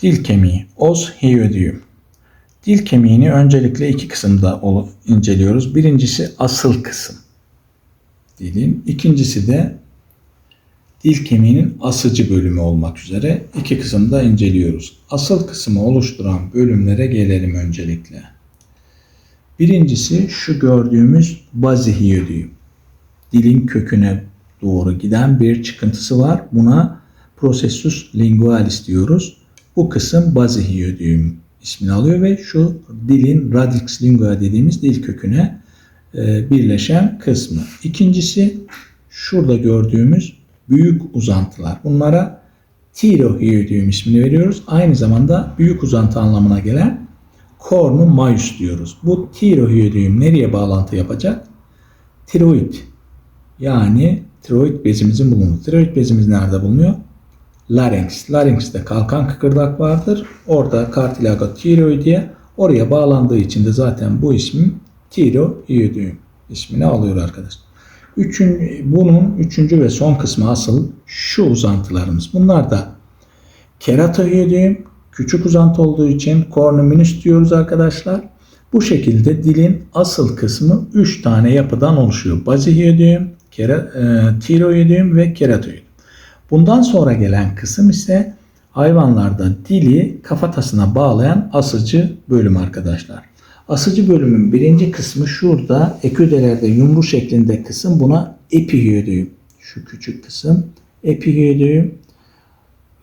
Dil kemiği, os hyoidium. Dil kemiğini öncelikle iki kısımda inceliyoruz. Birincisi asıl kısım dilin. İkincisi de dil kemiğinin asıcı bölümü olmak üzere iki kısımda inceliyoruz. Asıl kısmı oluşturan bölümlere gelelim öncelikle. Birincisi şu gördüğümüz bazihiyodiyum. Dilin köküne doğru giden bir çıkıntısı var. Buna processus lingualis diyoruz. Bu kısım bazihiyodiyum ismini alıyor ve şu dilin radix lingua dediğimiz dil köküne e, birleşen kısmı. İkincisi şurada gördüğümüz büyük uzantılar. Bunlara tirohiyodiyum ismini veriyoruz. Aynı zamanda büyük uzantı anlamına gelen cornum maius diyoruz. Bu tirohiyodiyum nereye bağlantı yapacak? Tiroid. Yani tiroid bezimizin bulunduğu. Tiroid bezimiz nerede bulunuyor? Larynx. Larynx'te kalkan kıkırdak vardır. Orada cartilago tiroidiye oraya bağlandığı için de zaten bu ismin tiroidiyum ismini alıyor arkadaşlar. Üçün, bunun üçüncü ve son kısmı asıl şu uzantılarımız. Bunlar da keratohiyodiyum küçük uzantı olduğu için cornuminus diyoruz arkadaşlar. Bu şekilde dilin asıl kısmı 3 tane yapıdan oluşuyor. Bazihiyodiyum, kera, e, tiroidiyum ve keratoidiyum. Bundan sonra gelen kısım ise hayvanlarda dili kafatasına bağlayan asıcı bölüm arkadaşlar. Asıcı bölümün birinci kısmı şurada eküdelerde yumru şeklinde kısım buna epihiyodiyum. Şu küçük kısım epihiyodiyum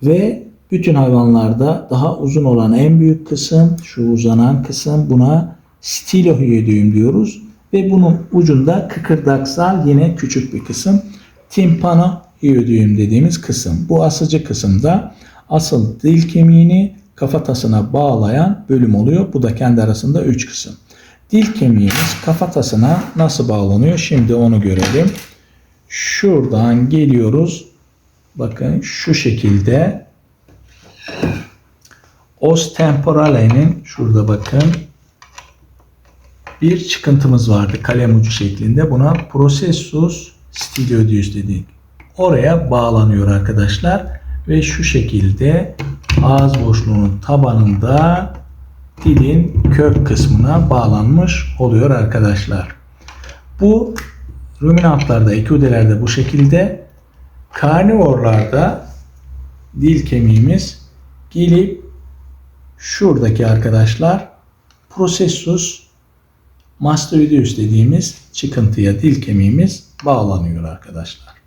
ve bütün hayvanlarda daha uzun olan en büyük kısım şu uzanan kısım buna stilohiyodiyum diyoruz ve bunun ucunda kıkırdaksal yine küçük bir kısım timpanohiyodiyum dediğimiz kısım. Bu asıcı kısımda asıl dil kemiğini kafatasına bağlayan bölüm oluyor. Bu da kendi arasında 3 kısım. Dil kemiğimiz kafatasına nasıl bağlanıyor? Şimdi onu görelim. Şuradan geliyoruz. Bakın şu şekilde os temporale'nin şurada bakın bir çıkıntımız vardı kalem ucu şeklinde. Buna processus stylioideus dedik. Oraya bağlanıyor arkadaşlar ve şu şekilde ağız boşluğunun tabanında dilin kök kısmına bağlanmış oluyor arkadaşlar. Bu ruminantlarda, eküdelerde bu şekilde karnivorlarda dil kemiğimiz gelip şuradaki arkadaşlar processus mastoideus dediğimiz çıkıntıya dil kemiğimiz bağlanıyor arkadaşlar.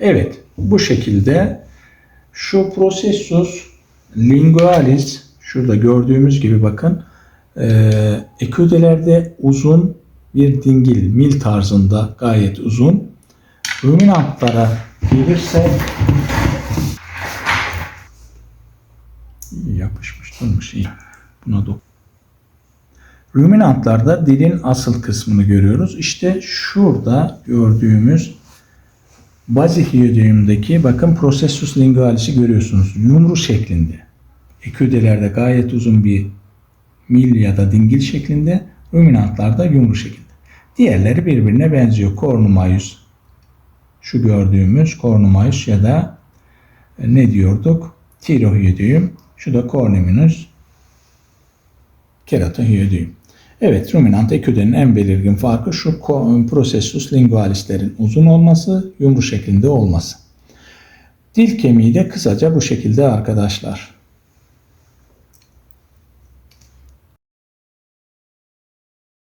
Evet bu şekilde şu processus lingualis şurada gördüğümüz gibi bakın e, eküdelerde uzun bir dingil mil tarzında gayet uzun. Ruminantlara gelirse yapışmış durmuş iyi. Buna dok. Ruminantlarda dilin asıl kısmını görüyoruz. İşte şurada gördüğümüz bazihiyodiyumdaki bakın processus lingualis'i görüyorsunuz. Yumru şeklinde. Eküdelerde gayet uzun bir mil ya da dingil şeklinde. Ruminantlarda yumru şeklinde. Diğerleri birbirine benziyor. Cornumayus şu gördüğümüz Cornumayus ya da e, ne diyorduk? Tirohiyodiyum. Şu da Cornuminus keratohiyodiyum. Evet, ruminant eküdenin en belirgin farkı şu processus lingualislerin uzun olması, yumru şeklinde olması. Dil kemiği de kısaca bu şekilde arkadaşlar.